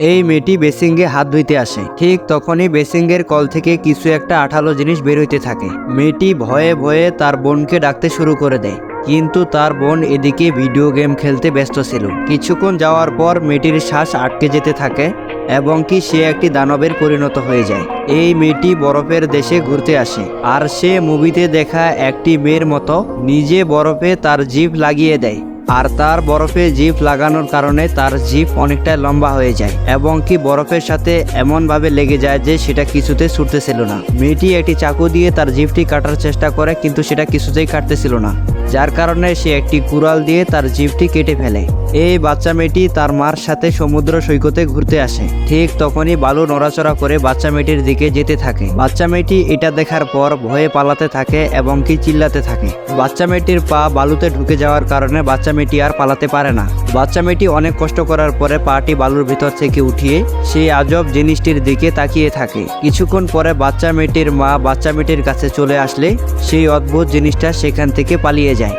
এই মেয়েটি বেসিংয়ে হাত ধুইতে আসে। ঠিক তখনই বেসিংয়ের কল থেকে কিছু একটা আঠালো জিনিস বের হইতে থাকে। মেয়েটি ভয়ে ভয়ে তার বোনকে ডাকতে শুরু করে দেয়। কিন্তু তার বোন এদিকে ভিডিও গেম খেলতে ব্যস্ত ছিল। কিছুক্ষণ যাওয়ার পর মেয়েটির শ্বাস আটকে যেতে থাকে এবং কি সে একটি দানবের পরিণত হয়ে যায়। এই মেয়েটি বরফের দেশে ঘুরতে আসে আর সে মুভিতে দেখা একটি মেয়ের মতো নিজে বরফে তার জিভ লাগিয়ে দেয়। আর তার বরফে জিপ লাগানোর কারণে তার জিপ অনেকটাই লম্বা হয়ে যায় এবং কি বরফের সাথে এমনভাবে লেগে যায় যে সেটা কিছুতে ছুটতেছিল না। মেয়েটি একটি চাকু দিয়ে তার জিপটি কাটার চেষ্টা করে, কিন্তু সেটা কিছুতেই কাটতেছিল না। যার কারণে সে একটি কুড়াল দিয়ে তার জিভটি কেটে ফেলে। এই বাচ্চা মেয়েটি তার মার সাথে সমুদ্র সৈকতে ঘুরতে আসে। ঠিক তখনই বালু নড়াচড়া করে বাচ্চা মেয়েটির দিকে যেতে থাকে। বাচ্চা মেয়েটি এটা দেখার পর ভয়ে পালাতে থাকে এবং কি চিল্লাতে থাকে। বাচ্চা মেয়েটির পা বালুতে ঢুকে যাওয়ার কারণে বাচ্চা মেয়েটি আর পালাতে পারে না। বাচ্চা মেয়েটি অনেক কষ্ট করার পরে পাটি বালুর ভিতর থেকে উঠিয়ে সেই আজব জিনিসটির দিকে তাকিয়ে থাকে। কিছুক্ষণ পরে বাচ্চা মেয়েটির মা বাচ্চা মেয়েটির কাছে চলে আসলে সেই অদ্ভুত জিনিসটা সেখান থেকে পালিয়ে যায়